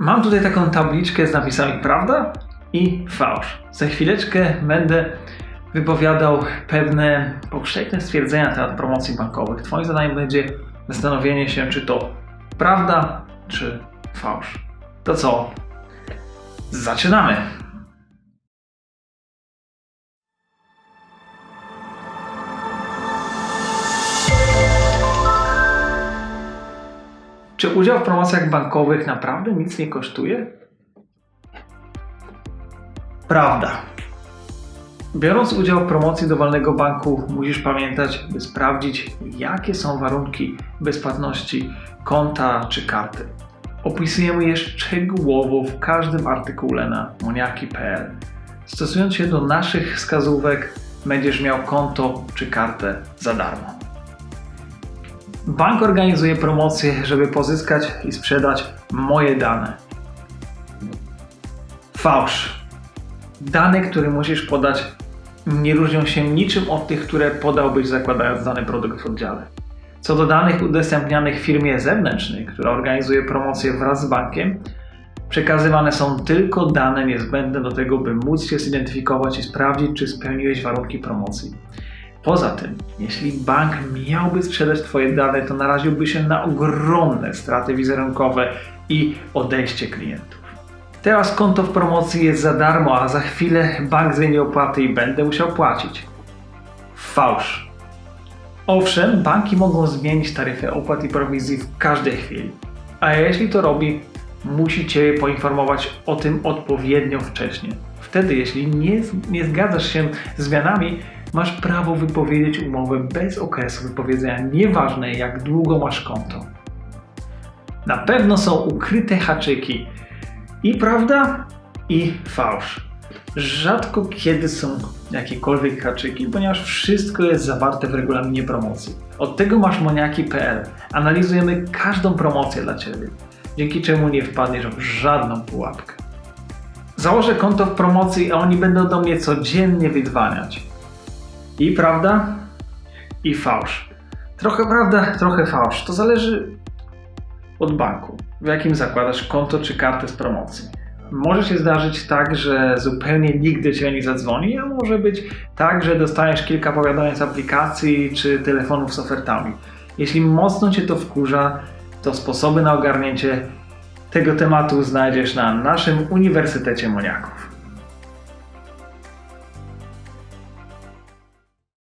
Mam tutaj taką tabliczkę z napisami prawda i fałsz. Za chwileczkę będę wypowiadał pewne powszechne stwierdzenia na temat promocji bankowych. Twoim zadaniem będzie zastanowienie się, czy to prawda, czy fałsz. To co? Zaczynamy! Czy udział w promocjach bankowych naprawdę nic nie kosztuje? Prawda. Biorąc udział w promocji dowolnego banku, musisz pamiętać, by sprawdzić, jakie są warunki bezpłatności konta czy karty. Opisujemy je szczegółowo w każdym artykule na moniaki.pl. Stosując się do naszych wskazówek, będziesz miał konto czy kartę za darmo. Bank organizuje promocje, żeby pozyskać i sprzedać moje dane. Fałsz. Dane, które musisz podać, nie różnią się niczym od tych, które podałbyś zakładając dany produkt w oddziale. Co do danych udostępnianych firmie zewnętrznej, która organizuje promocję wraz z bankiem, przekazywane są tylko dane niezbędne do tego, by móc się zidentyfikować i sprawdzić, czy spełniłeś warunki promocji. Poza tym, jeśli bank miałby sprzedać Twoje dane, to naraziłby się na ogromne straty wizerunkowe i odejście klientów. Teraz konto w promocji jest za darmo, a za chwilę bank zmieni opłaty i będę musiał płacić. Fałsz. Owszem, banki mogą zmienić taryfę opłat i prowizji w każdej chwili, a jeśli to robi, musi Cię poinformować o tym odpowiednio wcześnie. Wtedy, jeśli nie, nie zgadzasz się z zmianami, masz prawo wypowiedzieć umowę bez okresu wypowiedzenia, nieważne jak długo masz konto. Na pewno są ukryte haczyki i prawda, i fałsz. Rzadko kiedy są jakiekolwiek haczyki, ponieważ wszystko jest zawarte w regulaminie promocji. Od tego masz moniaki.pl. Analizujemy każdą promocję dla Ciebie, dzięki czemu nie wpadniesz w żadną pułapkę. Założę konto w promocji, a oni będą do mnie codziennie wydzwaniać. I prawda, i fałsz. Trochę prawda, trochę fałsz. To zależy od banku, w jakim zakładasz konto czy kartę z promocji. Może się zdarzyć tak, że zupełnie do Ciebie nie zadzwoni, a może być tak, że dostaniesz kilka powiadomień z aplikacji czy telefonów z ofertami. Jeśli mocno Cię to wkurza, to sposoby na ogarnięcie tego tematu znajdziesz na naszym Uniwersytecie Moniaków.